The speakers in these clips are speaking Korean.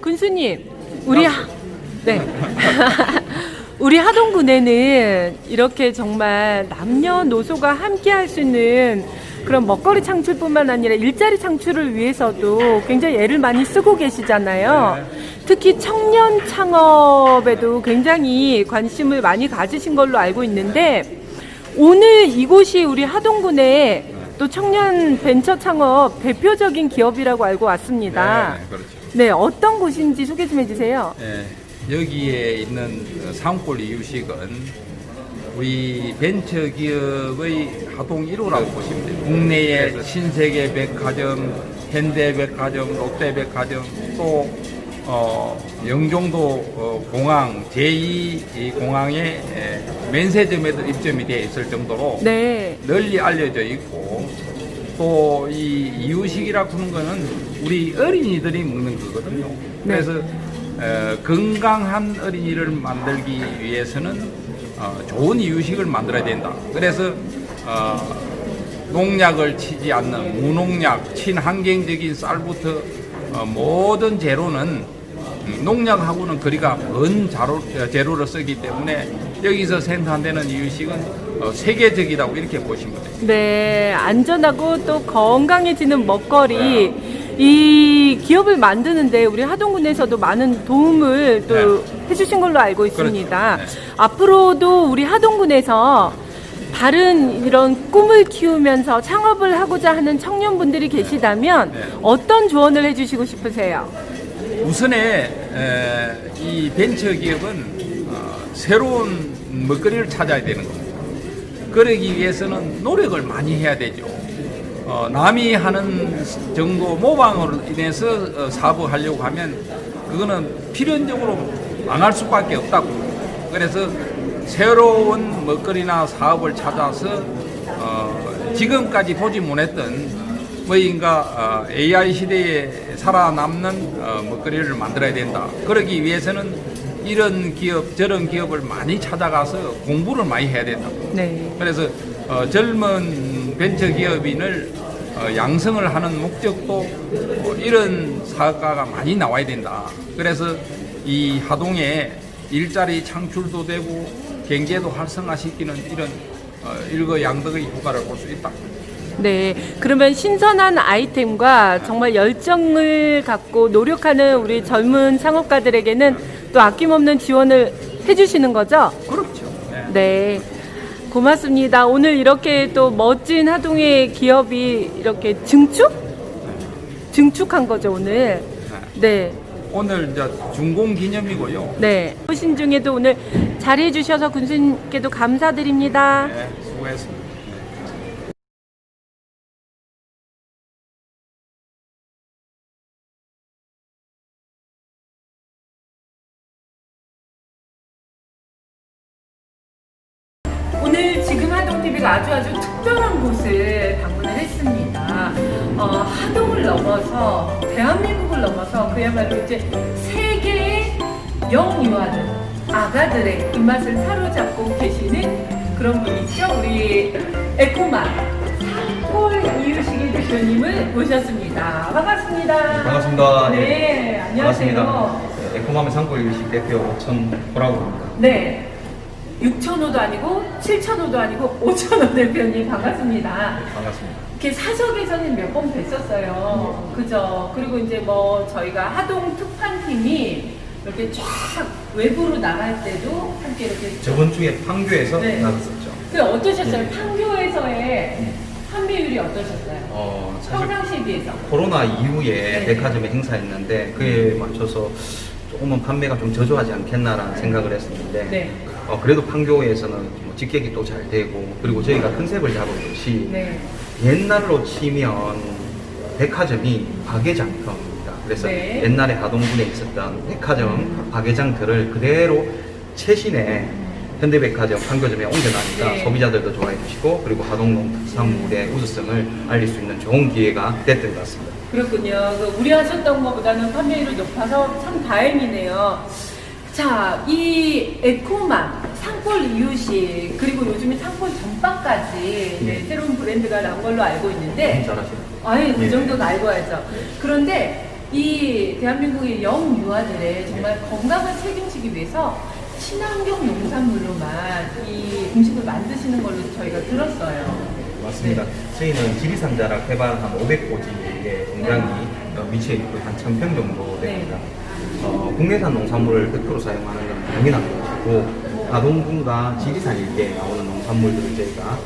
군수님, 우리 하, 네. 우리 하동군에는 이렇게 정말 남녀노소가 함께 할 수 있는 그런 먹거리 창출뿐만 아니라 일자리 창출을 위해서도 굉장히 애를 많이 쓰고 계시잖아요. 특히 청년 창업에도 굉장히 관심을 많이 가지신 걸로 알고 있는데 오늘 이곳이 우리 하동군의 또 청년 벤처 창업 대표적인 기업이라고 알고 왔습니다. 네, 그렇죠. 네, 어떤 곳인지 소개 좀 해주세요. 예, 여기에 있는 상골 이유식은 우리 벤처 기업의 하동 1호라고 보시면 돼요. 국내의 신세계 백화점, 현대 백화점, 롯데 백화점, 또 어, 영종도 어, 공항 제2 공항의 에, 면세점에도 입점이 되어 있을 정도로 네. 널리 알려져 있고 또 이 이유식이라고 하는 거는 우리 어린이들이 먹는 거거든요. 그래서 어, 건강한 어린이를 만들기 위해서는 어, 좋은 이유식을 만들어야 된다. 그래서 어, 농약을 치지 않는 무농약, 친환경적인 쌀부터 어, 모든 재료는 음, 농약하고는 거리가 먼 어, 재료를 쓰기 때문에 여기서 생산되는 이유식은 어, 세계적이라고 이렇게 보시면 돼요. 네, 안전하고 또 건강해지는 먹거리. 이 기업을 만드는데 우리 하동군에서도 많은 도움을 또 해주신 걸로 알고 있습니다. 그렇죠. 네. 앞으로도 우리 하동군에서 다른 이런 꿈을 키우면서 창업을 하고자 하는 청년분들이 계시다면 네. 어떤 조언을 해주시고 싶으세요? 우선에 에, 이 벤처 기업은 어, 새로운 먹거리를 찾아야 되는 겁니다. 그러기 위해서는 노력을 많이 해야 되죠. 어, 남이 하는 정도 모방으로 인해서 어, 사업을 하려고 하면 그거는 필연적으로 망할 수밖에 없다고. 그래서 새로운 먹거리나 사업을 찾아서 어, 지금까지 보지 못했던 뭐인가 어, AI 시대에 살아남는 어, 먹거리를 만들어야 된다. 그러기 위해서는 이런 기업, 저런 기업을 많이 찾아가서 공부를 많이 해야 된다. 네. 그래서 어, 젊은 벤처 기업인을 어, 양성을 하는 목적도 어, 이런 사업가가 많이 나와야 된다. 그래서 이 하동에 일자리 창출도 되고 경제도 활성화시키는 이런 어, 일거양득의 효과를 볼 수 있다. 네, 그러면 신선한 아이템과 정말 열정을 갖고 노력하는 우리 젊은 창업가들에게는 또 아낌없는 지원을 해주시는 거죠? 그렇죠. 네. 네. 고맙습니다. 오늘 이렇게 또 멋진 하동의 기업이 이렇게 증축? 증축한 거죠, 오늘. 네. 오늘 이제 준공 기념이고요. 네. 오신 중에도 오늘 잘해주셔서 군수님께도 감사드립니다. 네, 수고했습니다. TV가 아주 아주 특별한 곳을 방문을 했습니다. 어, 하동을 넘어서 대한민국을 넘어서 그야말로 이제 세계의 영유아들, 아가들의 입맛을 사로잡고 계시는 그런 분이죠. 우리 에코마 산골 이유식의 대표님을 모셨습니다. 반갑습니다. 반갑습니다. 네, 안녕하세요. 반갑습니다. 네, 에코마메 상골 일식 대표 천보라고 합니다. 네. 6,000호도 아니고 7,000호도 아니고 5,000호 대표님 반갑습니다. 반갑습니다. 이렇게 사석에서는 몇 번 뵀었어요. 그죠? 그리고 이제 뭐 저희가 하동 특판팀이 이렇게 쫙 외부로 나갈 때도 함께 이렇게 저번 주에 판교에서 네. 나갔었죠. 그 어떠셨어요? 네. 판교에서의 판매율이 어떠셨어요? 어, 평상시에 비해서. 코로나 이후에 네. 백화점에 행사했는데 그에 맞춰서 조금은 판매가 좀 저조하지 않겠나라는 생각을 했었는데 네. 어, 그래도 판교에서는 뭐 직객이 또 잘 되고 그리고 저희가 컨셉을 잡은 것이 네. 옛날로 치면 백화점이 박예장터입니다. 그래서 네. 옛날에 하동군에 있었던 백화점 박예장터를 그대로 최신의 현대백화점 판교점에 옮겨나니까 네. 소비자들도 좋아해 주시고 그리고 하동농 특산물의 우수성을 알릴 수 있는 좋은 기회가 됐던 것 같습니다. 그렇군요. 그 우려하셨던 것보다는 판매율이 높아서 참 다행이네요. 자, 이 에코맘, 산골 이유식, 그리고 요즘에 산골 전빵까지 네, 새로운 브랜드가 나온 걸로 알고 있는데, 잘하시네요. 아예 그 네. 정도는 알고 하죠. 그런데 이 대한민국의 영 유아들의 정말 건강을 책임지기 위해서 친환경 농산물로만 이 음식을 만드시는 걸로 저희가 들었어요. 맞습니다. 네. 저희는 지리산자락 해발 한 500고지의 공장이 어, 위치해 있고 한 1000평 정도 됩니다. 어, 국내산 농산물을 100% 사용하는 건 당연한 것이고 가동군과 지리산 일대에 나오는 농산물들을 저희가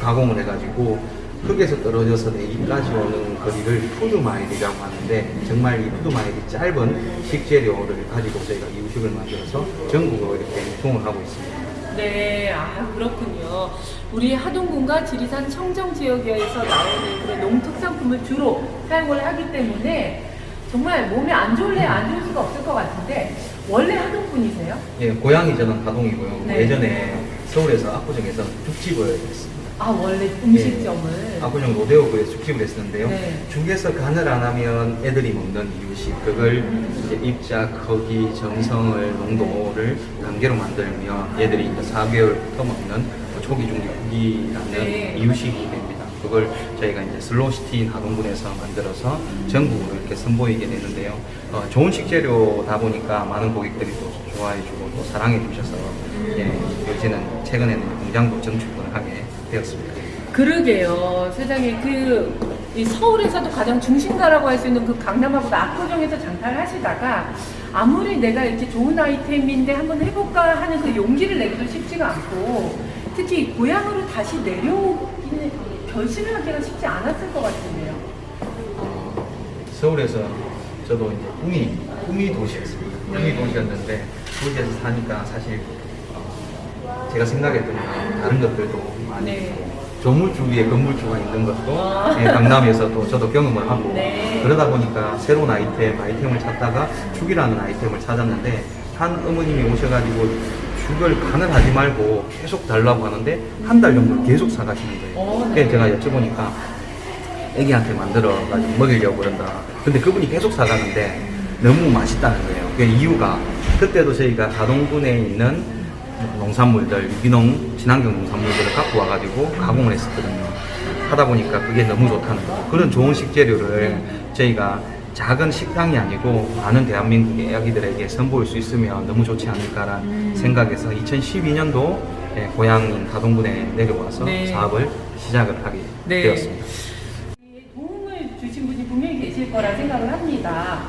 가공을 해가지고 흙에서 떨어져서 내기까지 오는 거리를 푸드마일이라고 하는데 정말 이 푸드마일이 짧은 식재료를 가지고 저희가 이유식을 만들어서 전국으로 이렇게 유통을 하고 있습니다. 네, 아 그렇군요. 우리 하동군과 지리산 청정 지역에서 나오는 그런 농특산품을 주로 사용을 하기 때문에 정말 몸에 안 좋을래 안 좋을 수가 없을 것 같은데 원래 하동군이세요? 예, 고향이 저는 가동이고요. 네. 예전에 서울에서 압구정에서 죽집을 했습니다. 아 원래 음식점을. 압구정 로데오구에서 죽집을 했었는데요. 네. 죽에서 간을 안 하면 애들이 먹는 이유식 그걸 이제 입자, 크기, 정성을, 농도를 단계로 만들면 얘들이 이제 4개월부터 먹는 초기, 중기, 후기라는 네. 이유식이 됩니다. 그걸 저희가 이제 슬로시티 하동군에서 만들어서 전국으로 이렇게 선보이게 되는데요. 어, 좋은 식재료다 보니까 많은 고객들이 또 좋아해주고 또 사랑해주셔서 예, 요새는 최근에는 공장도 정출을 하게 되었습니다. 그러게요. 세상에 그, 이 서울에서도 가장 중심가라고 할 수 있는 그 강남하고 압구정에서 장사를 하시다가 아무리 내가 이렇게 좋은 아이템인데 한번 해볼까 하는 그 용기를 내기도 쉽지가 않고 특히 고향으로 다시 내려오기는 결심을 하기가 쉽지 않았을 것 같은데요. 어, 서울에서 저도 이제 꿈이 꿈이 도시였습니다. 꿈이 네. 도시였는데 도시에서 사니까 사실 어, 제가 생각했던 건 다른 것들도 많이 네. 조물주 위에 건물주가 있는 것도 아. 예, 강남에서도 저도 경험을 하고 네. 그러다 보니까 새로운 아이템 아이템을 찾다가 죽이라는 아이템을 찾았는데 한 어머님이 오셔가지고 죽을 간을 하지 말고 계속 달라고 하는데 한 달 정도 계속 사가시는 거예요. 어, 네. 그래서 제가 여쭤보니까 애기한테 만들어 가지고 먹이려고 그런다. 근데 그분이 계속 사가는데 너무 맛있다는 거예요. 그 이유가 그때도 저희가 가동군에 있는 농산물들, 유기농, 친환경 농산물들을 갖고 와가지고 가공을 했었거든요. 하다 보니까 그게 너무 좋다는 거예요. 그런 좋은 식재료를 저희가 작은 식당이 아니고 많은 대한민국의 아기들에게 선보일 수 있으면 너무 좋지 않을까라는 생각에서 2012년도 고향인 가동군에 내려와서 네. 사업을 시작을 하게 네. 되었습니다. 도움을 주신 분이 분명히 계실 거라 생각을 합니다.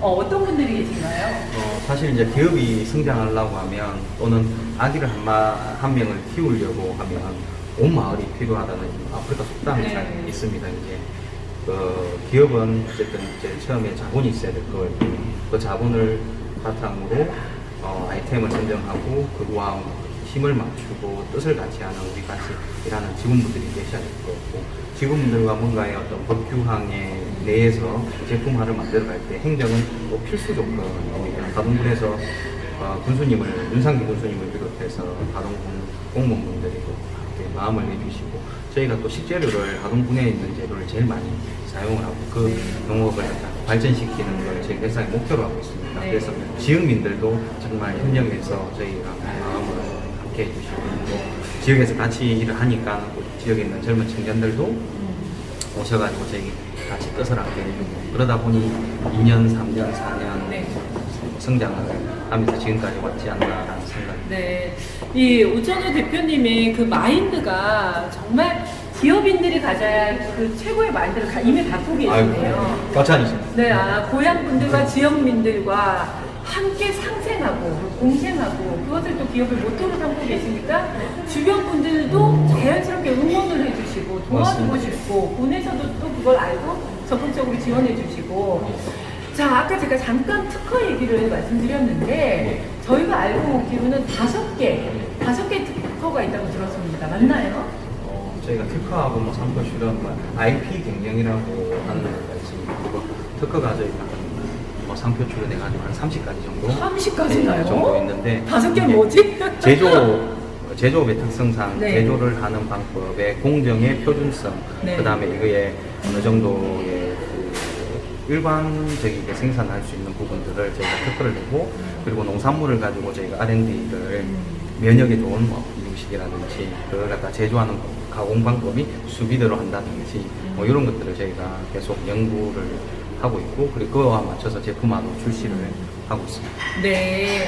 어, 떤 분들이 계신가요? 어, 사실 이제 기업이 성장하려고 하면 또는 아기를 한, 마, 한 명을 키우려고 하면 온 마을이 필요하다는 아프리카 속담이 네. 잘 있습니다. 이제 그 기업은 어쨌든 이제 처음에 자본이 있어야 될 거고 그 자본을 바탕으로 어, 아이템을 선정하고 그와 힘을 맞추고 뜻을 같이 하는 우리 같이 일하는 직원분들이 계셔야 될 거고 직원분들과 뭔가의 어떤 법규항에 내에서 제품화를 만들어 갈 때 행정은 꼭 필수 조건입니다. 가동군에서 어, 군수님을 윤상기 군수님을 비롯해서 가동군 공무원분들이 또 함께 마음을 내주시고 저희가 또 식재료를 가동군에 있는 재료를 제일 많이 사용을 하고 그 농업을 약간 발전시키는 걸 저희 회사의 목표로 하고 있습니다. 네. 그래서 지역민들도 정말 협력해서 저희가 마음을 함께 해주시고 또 지역에서 같이 일을 하니까 또 지역에 있는 젊은 청년들도 오셔가지고 저희 같이 뜻을 함께 해주고 그러다 보니 2년, 3년, 4년 네. 성장을 하면서 지금까지 왔지 않나라는 생각이 네. 이 오천호 대표님의 그 마인드가 정말 기업인들이 가져야 할그 최고의 마인드를 가- 이미 갖고 계시네요. 과찬이십니다. 네, 아, 고향 분들과 지역민들과 함께 상생하고 공생하고 그것을 또 기업의 모토로 삼고 계시니까 주변 분들도 자연스럽게 응원을 해주시고 도와주고 맞습니다. 싶고 군에서도 또 그걸 알고 적극적으로 지원해주시고 자 아까 제가 잠깐 특허 얘기를 말씀드렸는데 저희가 알고 오기로는 다섯 개 다섯 개 특허가 있다고 들었습니다. 맞나요? 어, 저희가 특허하고 뭐 상표 실험, 뭐 IP 경영이라고 하는 거가 있습니다. 그리고 특허가 저희가 한뭐 상표 출원해 가지고 한 30가지 정도 30가지 나요? 네, 정도 있는데 다섯 개는 이게 뭐지? 제조 제조업의 특성상 네. 제조를 하는 방법의 공정의 표준성, 네. 그다음에 이거에 어느 정도의 그 일반적이게 생산할 수 있는 부분들을 저희가 특허를 내고 그리고 농산물을 가지고 저희가 R&D를 면역에 좋은 뭐 이유식이라든지 그걸 갖다 제조하는 가공 방법이 수비대로 한다든지 뭐 이런 것들을 저희가 계속 연구를 하고 있고 그리고 그거와 맞춰서 제품화도 출시를 하고 있습니다. 네.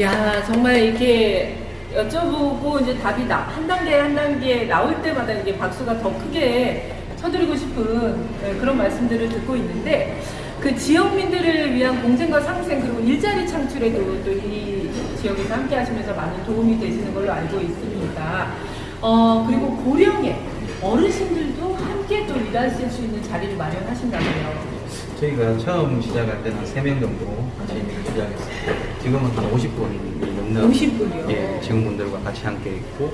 야, 정말 이렇게 여쭤보고 이제 답이 나, 한 단계 한 단계 나올 때마다 이게 박수가 더 크게 쳐드리고 싶은 네, 그런 말씀들을 듣고 있는데 그 지역민들을 위한 공생과 상생 그리고 일자리 창출에도 또 이 지역에서 함께 하시면서 많은 도움이 되시는 걸로 알고 있습니다. 어, 그리고 고령의 어르신들도 함께 또 일하실 수 있는 자리를 마련하신다고요. 저희가 처음 시작할 때는 3명 정도 같이 시작했어요. 지금은 한 50분이 넘는 50분 이요? 예, 직원분들과 같이 함께 있고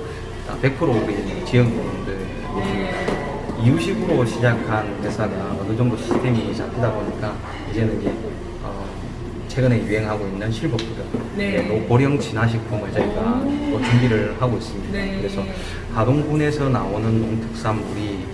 100% 우리 지역분들 네. 이유식으로 시작한 회사가 어느 정도 시스템이 잡히다 보니까 이제는 이제 어, 최근에 유행하고 있는 실버푸드 네. 또 고령 진화식품을 저희가 오. 또 준비를 하고 있습니다. 네. 그래서 하동군에서 나오는 농특산물이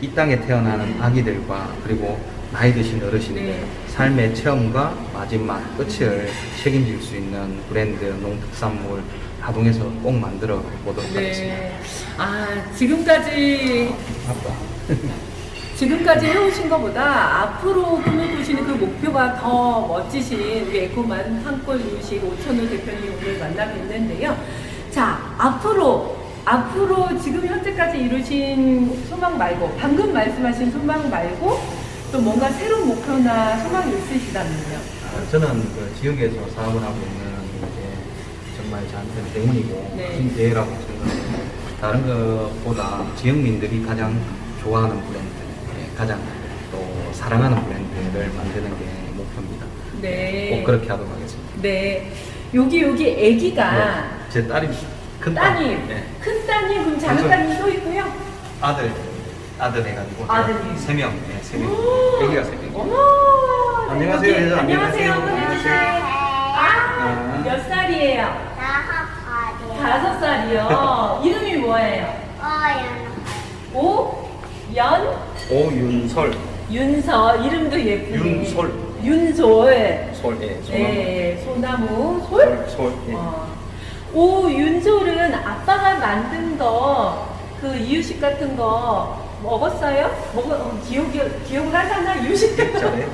이 땅에 태어나는 아기들과 그리고 나이 드신 어르신들 네. 삶의 처음과 마지막 끝을 책임질 수 있는 브랜드 농특산물 하동에서 꼭 만들어 보도록 하겠습니다. 네. 아, 지금까지 아빠. 지금까지 해오신 것보다 앞으로 꿈을 꾸시는 그 목표가 더 멋지신 우리 에코만 한골 유식 오천호 대표님 오늘 만나 뵀는데요. 자, 앞으로 앞으로 지금 현재까지 이루신 소망 말고 방금 말씀하신 소망 말고 또 뭔가 새로운 목표나 소망이 있으시다면요. 아, 저는 그 지역에서 사업을 하고 있는 정말 저한테는 행운이고 네. 큰 기회라고 생각합니다. 다른 것보다 지역민들이 가장 좋아하는 브랜드, 예, 가장 또 사랑하는 브랜드를 만드는 게 목표입니다. 네. 꼭 그렇게 하도록 하겠습니다. 네. 여기 여기 아기가 네, 제 딸이 큰 딸, 따님, 네. 큰 따님, 그럼 작은 그래서- 따님 또 있고요. 아들, 아들 해가지고 아들이. 세 명, 네, 세 명, 오! 아기가 세 명. 어머. 안녕하세요, 여기- 여자. 안녕하세요. 안녕하세요. 안녕하세요. 아, 아. 몇 살이에요? 다섯 살이요. 이름이 뭐예요? 어연 오, 연, 오윤설, 윤서. 이름도 예쁘네. 윤솔. 윤솔. 솔, 예, 소나무. 네, 소나무, 솔. 솔, 예. 어. 오, 윤솔은 아빠가 만든 거, 그 이유식 같은 거 먹었어요? 먹어, 어, 기억이, 기억을 하잖아, 유식. 전에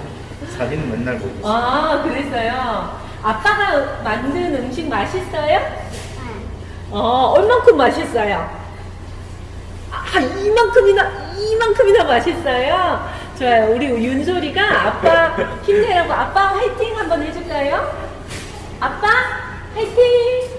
사진은 맨날 보고 있어요. 아, 그랬어요. 아빠가 만든 음식 맛있어요? 어, 얼만큼 맛있어요? 아, 이만큼이나, 이만큼이나 맛있어요? 좋아요. 우리 윤솔이가 아빠 힘내라고 아빠 화이팅 한번 해줄까요? 아빠 화이팅!